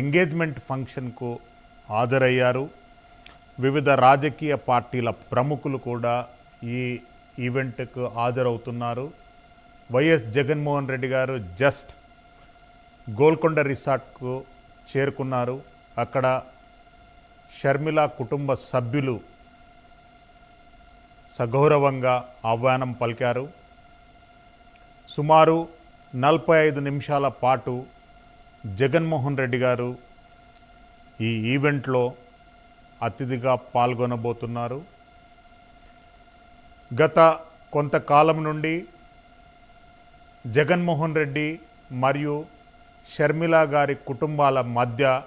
Engagement ఫంక్షన్కు హాజరయ్యారు. వివిధ రాజకీయ పార్టీల ప్రముఖులు కూడా ఈ ఈవెంట్కు హాజరవుతున్నారు. వైఎస్ జగన్మోహన్ రెడ్డి గారు జస్ట్ గోల్కొండ రిసార్ట్కు చేరుకున్నారు. అక్కడ షర్మిల కుటుంబ సభ్యులు సగౌరవంగా ఆహ్వానం పలికారు. సుమారు నలభై ఐదు నిమిషాల పాటు జగన్మోహన్ రెడ్డి గారు ఈ ఈవెంట్లో అతిథిగా పాల్గొనబోతున్నారు. గత కొంతకాలం నుండి జగన్మోహన్ రెడ్డి మరియు షర్మిల గారి కుటుంబాల మధ్య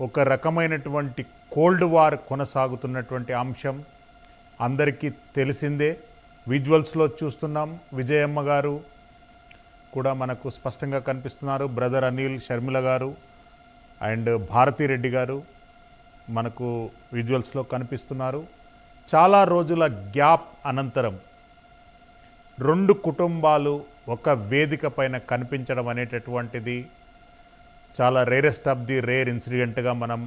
ఒక రకమైనటువంటి కోల్డ్ వార్ కొనసాగుతున్నటువంటి అంశం అందరికీ తెలిసిందే. విజువల్స్లో చూస్తున్నాం. విజయమ్మ గారు కూడా మనకు స్పష్టంగా కనిపిస్తున్నారు. బ్రదర్ అనిల్ షర్మిల గారు అండ్ భారతిరెడ్డి గారు మనకు విజువల్స్లో కనిపిస్తున్నారు. చాలా రోజుల గ్యాప్ అనంతరం రెండు కుటుంబాలు ఒక వేదిక పైన కనిపించడం అనేటటువంటిది చాలా రేరెస్ట్ ఆఫ్ ది రేర్ ఇన్సిడెంట్గా మనం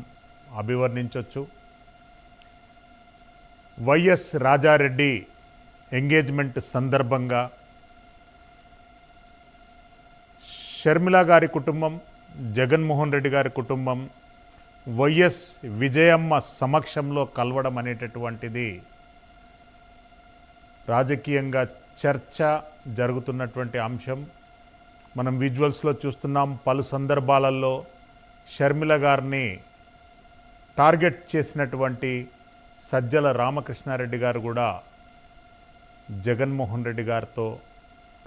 అభివర్ణించవచ్చు వైఎస్ రాజారెడ్డి ఎంగేజ్మెంట్ సందర్భంగా షర్మిల గారి కుటుంబం జగన్మోహన్ రెడ్డి గారి కుటుంబం వైఎస్ విజయమ్మ సమక్షంలో కలవడం అనేటటువంటిది రాజకీయంగా చర్చ జరుగుతున్నటువంటి అంశం. మనం విజువల్స్లో చూస్తున్నాం పలు సందర్భాలలో షర్మిల గారిని టార్గెట్ చేసినటువంటి సజ్జల రామకృష్ణారెడ్డి గారు కూడా జగన్మోహన్ రెడ్డి గారితో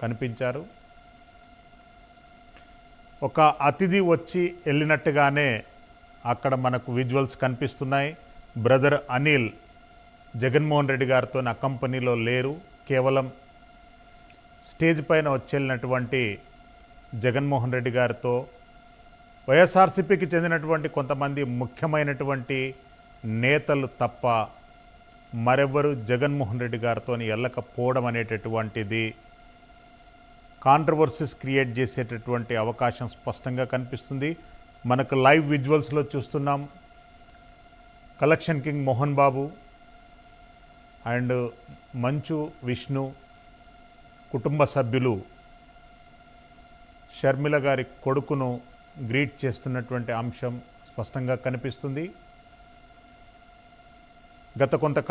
కనిపించారు. ఒక అతిథి వచ్చి వెళ్ళినట్టుగానే అక్కడ మనకు విజువల్స్ కనిపిస్తున్నాయి. బ్రదర్ అనిల్ జగన్మోహన్ రెడ్డి గారితో నా కంపెనీలో లేరు. కేవలం స్టేజ్ పైన వచ్చేళ్ళినటువంటి జగన్మోహన్ రెడ్డి గారితో వైఎస్ఆర్సీపీకి చెందినటువంటి కొంతమంది ముఖ్యమైనటువంటి నేతలు తప్ప మరెవ్వరు జగన్మోహన్ రెడ్డి గారితో వెళ్ళకపోవడం అనేటటువంటిది కాంట్రవర్సీస్ క్రియేట్ చేసేటటువంటి అవకాశం స్పష్టంగా కనిపిస్తుంది. మనకు లైవ్ విజువల్స్లో చూస్తున్నాం. Collection king Mohan Babu and Manchu Vishnu కుటుంబ సభ్యులు షర్మిల గారి కొడుకును గ్రీట్ చేస్తున్నటువంటి అంశం స్పష్టంగా కనిపిస్తుంది. గత కొంత